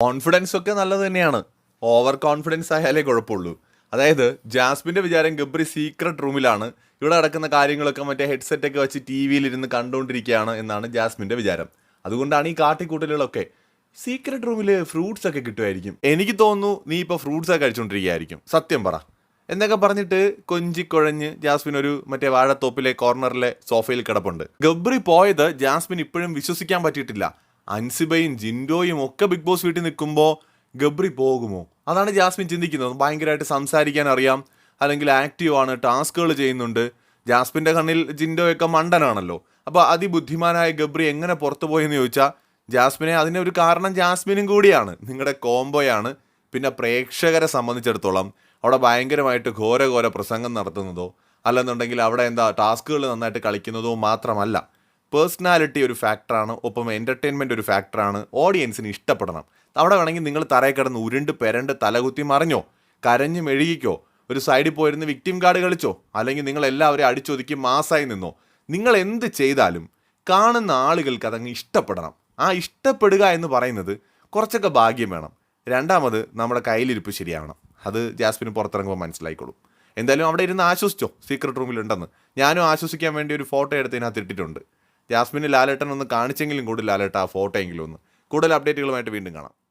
Confidence ഒക്കെ നല്ലത് തന്നെയാണ്. ഓവർ കോൺഫിഡൻസ് ആയാലേ കുഴപ്പമുള്ളൂ. അതായത് ജാസ്മിന്റെ വിചാരം ഗബ്രി സീക്രട്ട് റൂമിലാണ് ഇവിടെ നടക്കുന്ന കാര്യങ്ങളൊക്കെ മറ്റേ ഹെഡ്സെറ്റ് ഒക്കെ വെച്ച് ടി വിയിലിരുന്ന് കണ്ടുകൊണ്ടിരിക്കുകയാണ് എന്നാണ് ജാസ്മിന്റെ വിചാരം. അതുകൊണ്ടാണ് ഈ കാട്ടിക്കൂട്ടലുകളൊക്കെ സീക്രട്ട് റൂമിൽ ഫ്രൂട്ട്സ് ഒക്കെ കിട്ടുമായിരിക്കും. എനിക്ക് തോന്നുന്നു നീ ഇപ്പോൾ ഫ്രൂട്ട്സ് ഒക്കെ കഴിച്ചുകൊണ്ടിരിക്കുകയായിരിക്കും സത്യം പറ. എന്നൊക്കെ പറഞ്ഞിട്ട് കൊഞ്ചി കുഴഞ്ഞ് ജാസ്മിൻ ഒരു മറ്റേ വാഴത്തോപ്പിലെ കോർണറിലെ സോഫയിൽ കിടപ്പുണ്ട്. ഗബ്രി പോയത് ജാസ്മിൻ ഇപ്പോഴും വിശ്വസിക്കാൻ പറ്റിയിട്ടില്ല. അൻസിബയും ജിൻഡോയും ഒക്കെ ബിഗ് ബോസ് വീട്ടിൽ നിൽക്കുമ്പോൾ ഗബ്രി പോകുമോ? അതാണ് ജാസ്മിൻ ചിന്തിക്കുന്നത്. ഭയങ്കരമായിട്ട് സംസാരിക്കാൻ അറിയാം. അല്ലെങ്കിൽ ആക്റ്റീവ് ആണ് ടാസ്കുകൾ ചെയ്യുന്നുണ്ട്. ജാസ്മിന്റെ കണ്ണിൽ ജിൻഡോയൊക്കെ മണ്ടനാണല്ലോ. അപ്പോൾ അതിബുദ്ധിമാനായ ഗബ്രി എങ്ങനെ പുറത്തു പോയെന്ന് ചോദിച്ചാൽ ജാസ്മിനെ അതിന് ഒരു കാരണം ജാസ്മിനും കൂടിയാണ്. നിങ്ങളുടെ കോംബോയാണ്. പിന്നെ പ്രേക്ഷകരെ സംബന്ധിച്ചിടത്തോളം അവിടെ ഭയങ്കരമായിട്ട് ഘോര ഘോര പ്രസംഗം നടത്തുന്നതോ അല്ലെന്നുണ്ടെങ്കിൽ അവിടെ എന്താ ടാസ്കുകൾ നന്നായിട്ട് കളിക്കുന്നതോ മാത്രമല്ല. പേഴ്സണാലിറ്റി ഒരു ഫാക്ടറാണ് ഒപ്പം എന്റർടൈൻമെന്റ് ഒരു ഫാക്ടറാണ് ഓഡിയൻസിന് ഇഷ്ടപ്പെടണം. അവിടെ വേണമെങ്കിൽ നിങ്ങൾ തറയെ കിടന്ന് ഉരുണ്ട് പെരണ്ട് തലകുത്തി മറിഞ്ഞോ കരഞ്ഞ് മെഴുകിക്കോ ഒരു സൈഡിൽ പോയിരുന്ന് വിക്ടിം കാർഡ് കളിച്ചോ അല്ലെങ്കിൽ നിങ്ങൾ എല്ലാവരെയും അടിച്ചൊതുക്കി മാസായി നിന്നോ നിങ്ങൾ എന്ത് ചെയ്താലും കാണുന്ന ആളുകൾക്ക് അതങ്ങ് ഇഷ്ടപ്പെടണം. ആ ഇഷ്ടപ്പെടുക എന്ന് പറയുന്നത് കുറച്ചൊക്കെ ഭാഗ്യം വേണം. രണ്ടാമത് നമ്മുടെ കയ്യിലിരിപ്പ് ശരിയാവണം. അത് ജാസ്മിന് പുറത്തിറങ്ങുമ്പോൾ മനസ്സിലായിക്കോളും. എന്തായാലും അവിടെ ഇരുന്ന് ആശ്വസിച്ചോ സീക്രട്ട് റൂമിലുണ്ടെന്ന് ഞാനും ആശ്വസിക്കാൻ വേണ്ടി ഒരു ഫോട്ടോ എടുത്ത് ഇതിനകത്ത് ഇട്ടിട്ടുണ്ട്. ജാസ്മിന് ലാലേട്ടൻ ഒന്ന് കാണിച്ചെങ്കിലും കൂടി ലാലേട്ട ആ ഫോട്ടോ എങ്കിലും ഒന്ന് കൂടുതൽ അപ്ഡേറ്റുകളുമായിട്ട് വീണ്ടും കാണാം.